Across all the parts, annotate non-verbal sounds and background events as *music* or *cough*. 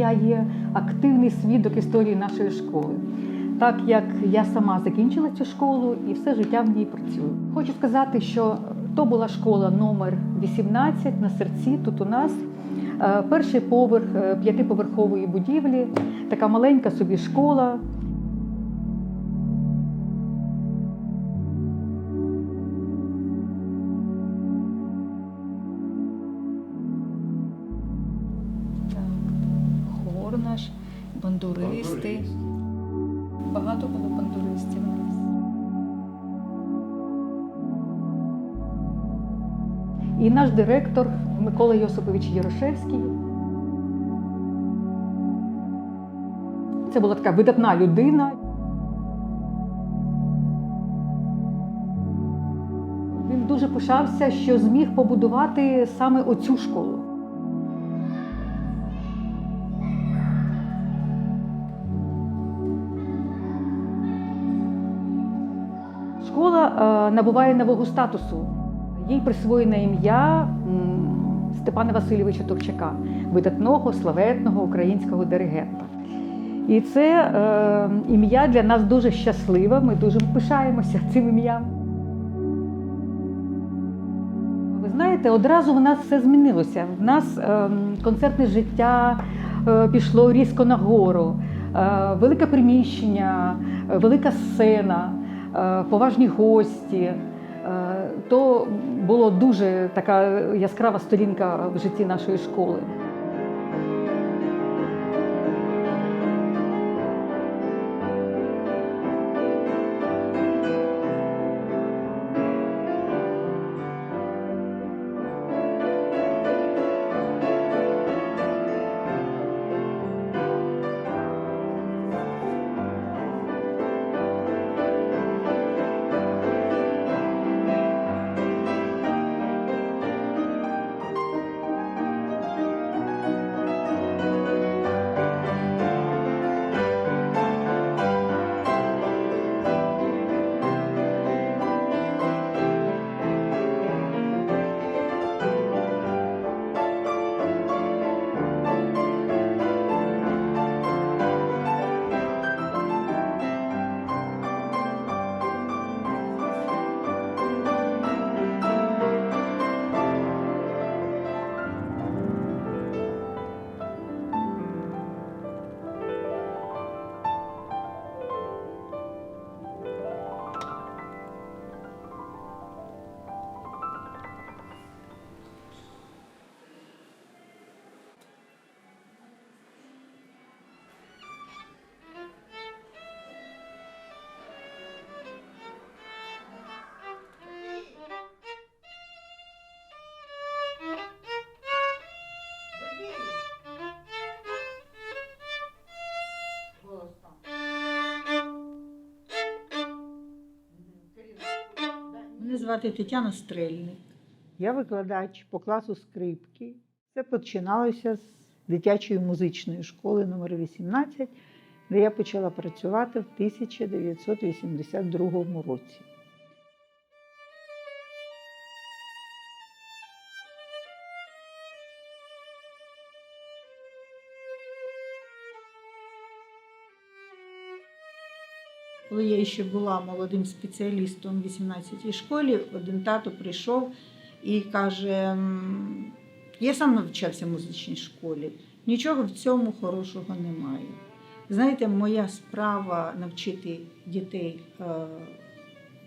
я є активний свідок історії нашої школи. Так як я сама закінчила цю школу і все життя в ній працюю. Хочу сказати, що то була школа номер 18 на серці. Тут у нас Е, перший поверх е, п'ятиповерхової будівлі, така маленька собі школа. Наш, бандуристи. Багато було бандуристів у нас. І наш директор Микола Йосипович Ярошевський. Це була така видатна людина. Він дуже пишався, що зміг побудувати саме оцю школу. Школа е, набуває нового статусу. Їй присвоєне ім'я Степана Васильовича Турчака, видатного славетного українського диригента. І це е, ім'я для нас дуже щасливе. Ми дуже пишаємося цим ім'ям. Ви знаєте, одразу в нас все змінилося. В нас е, концертне життя е, пішло різко нагору, е, велике приміщення, е, велика сцена, поважні гості. Е, То була дуже така яскрава сторінка в житті нашої школи. Звати Тетяна Стрельник. Я викладач по класу скрипки. Це починалося з дитячої музичної школи номер 18, де я почала працювати в 1982 році. Коли я ще була молодим спеціалістом в 18-й школі, один тато прийшов і каже: я сам навчався в музичній школі, нічого в цьому хорошого немає. Знаєте, моя справа навчити дітей е,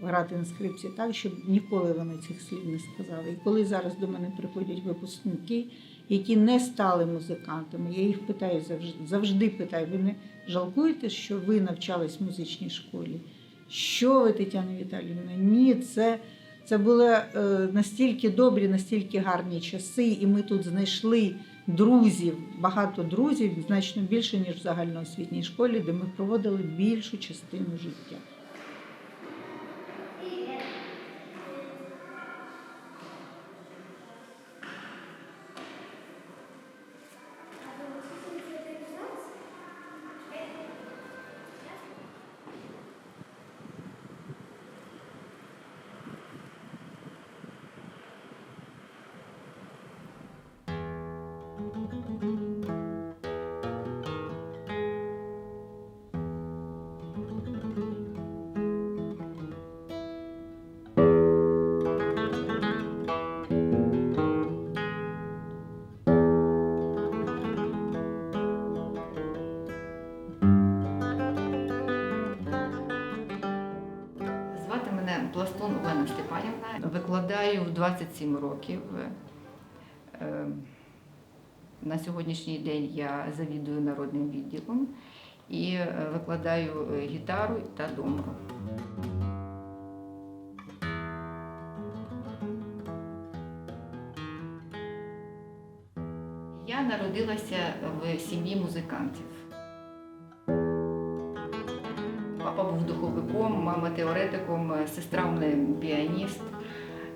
грати на скрипці так, щоб ніколи вони цих слів не сказали. І коли зараз до мене приходять випускники, які не стали музикантами, я їх питаю завжди, завжди питаю, ви не жалкуєте, що ви навчались в музичній школі? Що ви, Тетяна Віталіївна? Ні, це, це були е, настільки добрі, настільки гарні часи, і ми тут знайшли друзів, багато друзів, значно більше, ніж в загальноосвітній школі, де ми проводили більшу частину життя. Мене Пластун Олена Степанівна. Викладаю в 27 років. Е, на сьогоднішній день я завідую народним відділом і е, викладаю е, гітару та домру. Я народилася в сім'ї музикантів. Папа був духовиком, мама теоретиком, сестра мене піаніст.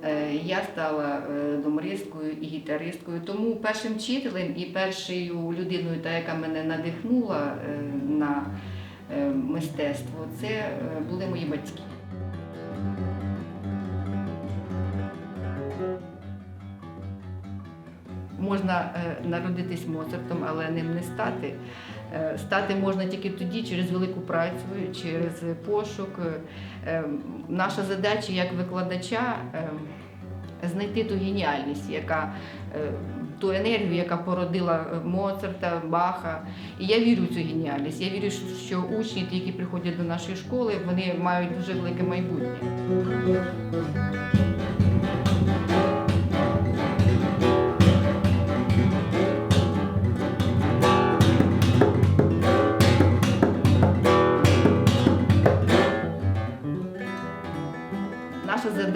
Е, Я стала е, домористкою і гітаристкою. Тому першим вчителем і першою людиною, та, яка мене надихнула е, на мистецтво, це були мої батьки. Можна е, народитись Моцартом, але ним не стати. Е, Стати можна тільки тоді через велику працю, через пошук. Е, Наша задача як викладача е, знайти ту геніальність, яка ту енергію, яка породила Моцарта, Баха. І я вірю в цю геніальність. Я вірю, що учні, які приходять до нашої школи, вони мають дуже велике майбутнє.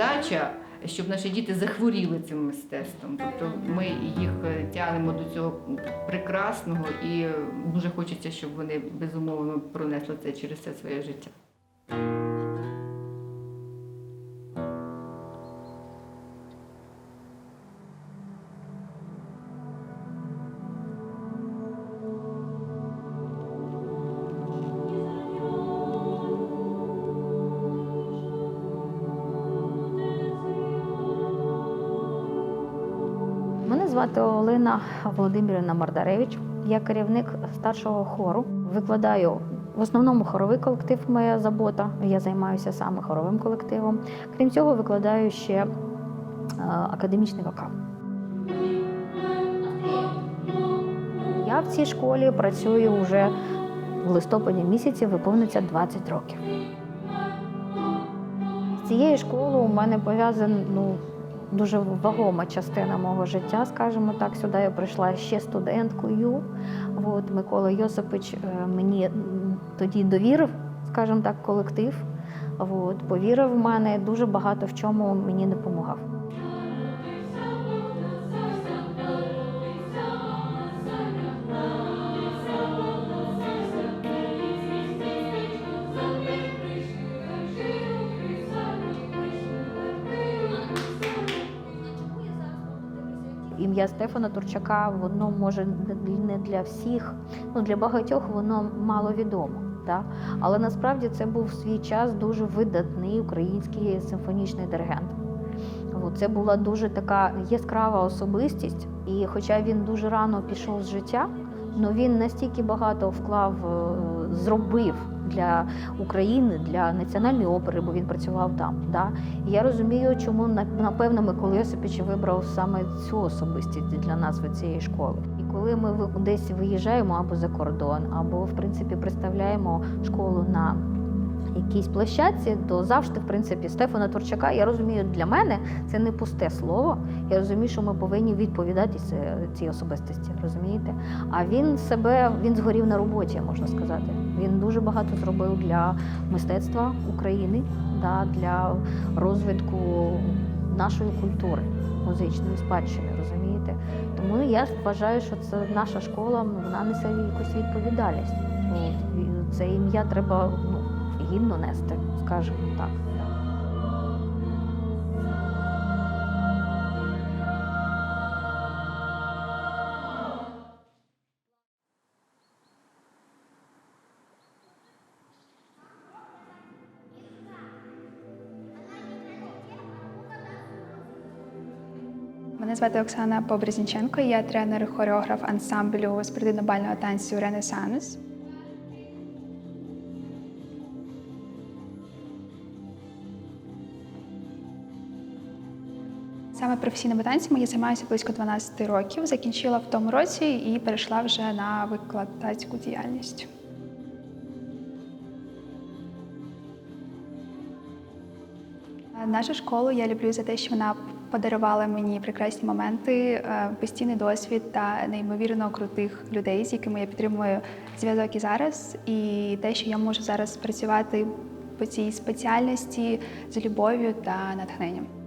Задача, щоб наші діти захворіли цим мистецтвом. Тобто ми їх е, тягнемо до цього прекрасного і е, дуже хочеться, щоб вони безумовно пронесли це через все своє життя. Звати Олена Володимирівна Мардаревич. Я керівник старшого хору. Викладаю в основному хоровий колектив моя забота. Я займаюся саме хоровим колективом. Крім цього, викладаю ще е, академічний вокал. Я в цій школі працюю вже в листопаді місяці, виповниться 20 років. З цією школою у мене пов'язана ну, дуже вагома частина мого життя, скажімо так. Сюди я прийшла ще студенткою. От Микола Йосипович е, мені тоді довірив, скажімо так, колектив. От, повірив в мене, дуже багато в чому мені допомагав. Ім'я Стефана Турчака, воно може не для всіх, ну для багатьох воно мало відомо. Да? Але насправді це був в свій час дуже видатний український симфонічний диригент. Це була дуже така яскрава особистість, і хоча він дуже рано пішов з життя, але він настільки багато вклав, е, зробив для України, для національної опери, бо він працював там. Да? І я розумію, чому напевно Микола Йосипович вибрав саме цю особистість для назви цієї школи. І коли ми десь виїжджаємо або за кордон, або в принципі представляємо школу на якійсь площадці, то завжди, в принципі, Стефана Турчака, я розумію, для мене це не пусте слово. Я розумію, що ми повинні відповідати цій особистості, розумієте? А він себе він згорів на роботі, можна сказати. Він дуже багато зробив для мистецтва України, да, для розвитку нашої культури, музичної спадщини, розумієте? Тому я вважаю, що це наша школа, вона несе якусь відповідальність. Це ім'я треба ну, гідно нести, скажімо так. Мене звати Оксана Побрезніченко, я тренер хореограф ансамблю спортивно-бального танцю Ренесанс. Саме професійними танцями я займаюся близько 12 років. Закінчила в тому році і перейшла вже на викладацьку діяльність. Нашу школу я люблю за те, що вона подарувала мені прекрасні моменти, е, постійний досвід та неймовірно крутих людей, з якими я підтримую зв'язок і зараз, і те, що я можу зараз працювати по цій спеціальності з любов'ю та натхненням.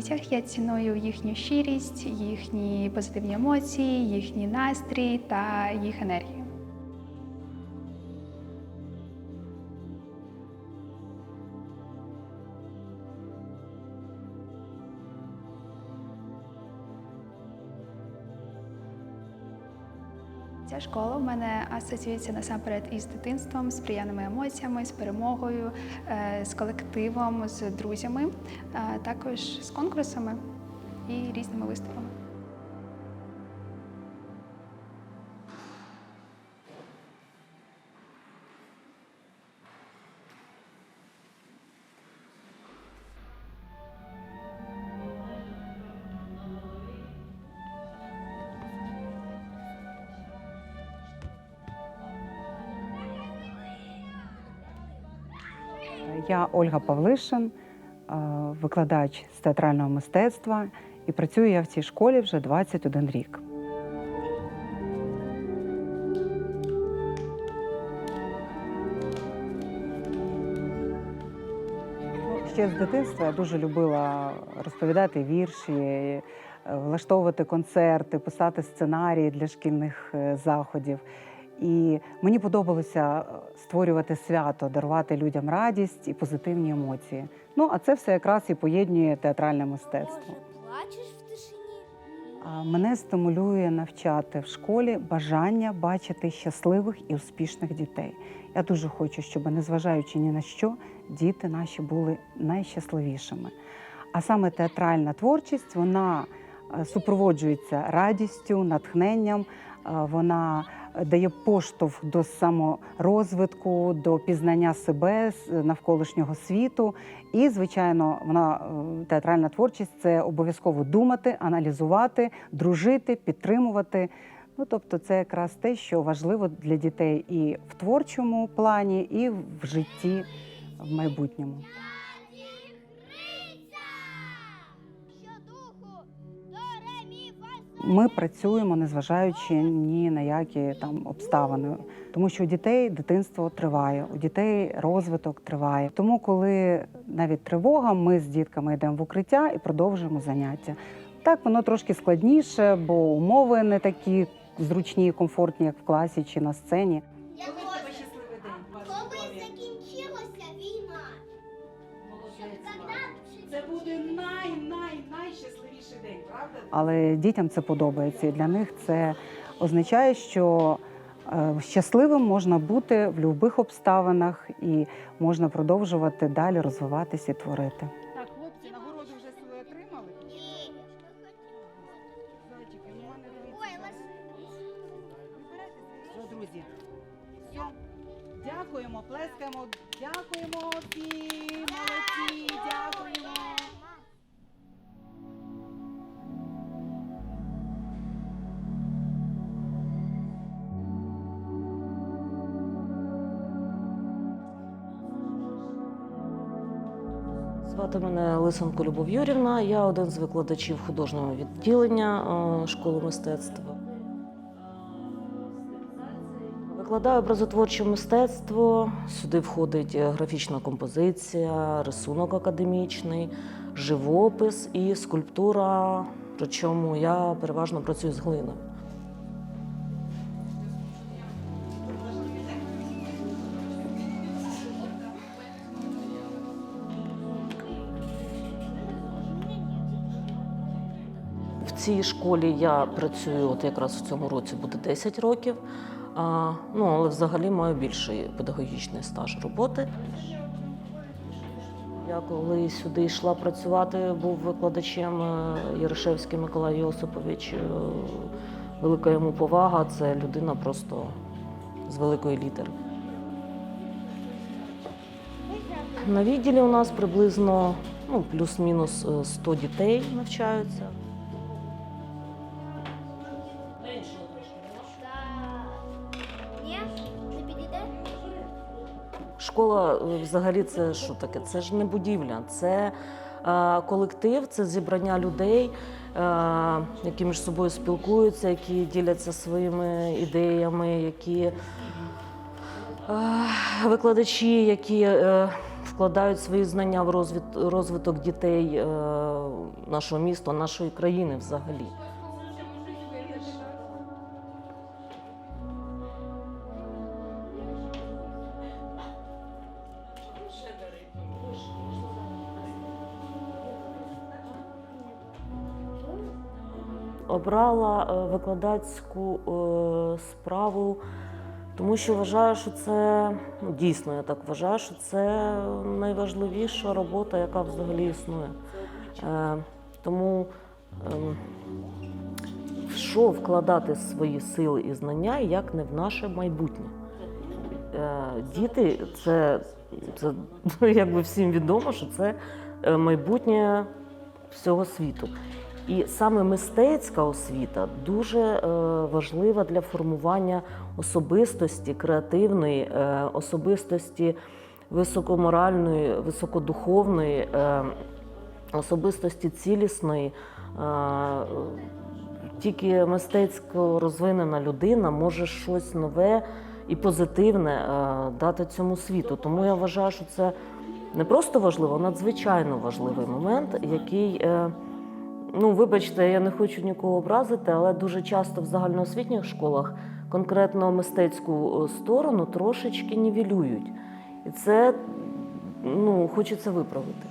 Дітях я ціную їхню щирість, їхні позитивні емоції, їхній настрій та їх енергію. Ця школа в мене асоціюється насамперед із дитинством, з приємними емоціями, з перемогою, е, з колективом, з друзями, а також з конкурсами і різними виступами. Я Ольга Павлишин, е, викладач з театрального мистецтва, і працюю я в цій школі вже 21 рік. Ну, Ще з дитинства я дуже любила розповідати вірші, е, влаштовувати концерти, писати сценарії для шкільних е, заходів. І мені подобалося е, створювати свято, дарувати людям радість і позитивні емоції. Ну а це все якраз і поєднує театральне мистецтво. Плачеш в тишині? А Мене стимулює навчати в школі бажання бачити щасливих і успішних дітей. Я дуже хочу, щоб, незважаючи ні на що, діти наші були найщасливішими. А саме театральна творчість вона е, супроводжується радістю, натхненням, е, вона дає поштовх до саморозвитку, до пізнання себе навколишнього світу. І, звичайно, вона е, театральна творчість це обов'язково думати, аналізувати, дружити, підтримувати. Ну, тобто, це якраз те, що важливо для дітей і в творчому плані, і в житті в майбутньому. Ми працюємо, незважаючи ні на які там обставини, тому що у дітей дитинство триває, у дітей розвиток триває. Тому, коли навіть тривога, ми з дітками йдемо в укриття і продовжуємо заняття. Так, воно трошки складніше, бо умови не такі зручні і комфортні, як в класі чи на сцені. Але дітям це подобається, і для них це означає, що е, щасливим можна бути в будь-яких обставинах і можна продовжувати далі розвиватися і творити. Так, хлопці, нагороду вже свою отримали. Зайчики, ну мене Ой, друзі. Все. Дякуємо, плескаємо. Дякуємо всім. Звати мене Лисенко Любов Юрівна. Я один з викладачів художнього відділення е, школи мистецтва. Викладаю образотворче мистецтво. Сюди входить е, графічна композиція, рисунок академічний, живопис і скульптура. Причому я переважно працюю з глиною. Цій школі я працюю от якраз в цьому році буде 10 років. А, ну, але взагалі маю більший педагогічний стаж роботи. Я коли сюди йшла працювати, був викладачем е, Ярошевський Миколай Йосипович. Е, Велика йому повага, це людина просто з великої літери. На відділі у нас приблизно ну, плюс-мінус е, 100 дітей навчаються. Школа е, взагалі це що таке? Це ж не будівля, це е, колектив, це зібрання людей, е, які між собою спілкуються, які діляться своїми ідеями, які е, викладачі, які е, вкладають свої знання в розвит, розвиток дітей е, нашого міста, нашої країни взагалі. Обрала е, викладацьку е, справу, тому що вважаю, що це ну, дійсно я так вважаю, що це найважливіша робота, яка взагалі існує. Е, Тому ем, в що вкладати свої сили і знання, як не в наше майбутнє. Діти це, це *laughs* якби всім відомо, що це майбутнє всього світу. І саме мистецька освіта дуже е, важлива для формування особистості, креативної, е, особистості високоморальної, високодуховної, е, особистості цілісної. Тільки мистецько розвинена людина може щось нове і позитивне дати цьому світу. Тому я вважаю, що це не просто важливо, а надзвичайно важливий момент, який. Ну, вибачте, я не хочу нікого образити, але дуже часто в загальноосвітніх школах конкретно мистецьку е, сторону трошечки нівелюють. І це ну, хочеться виправити.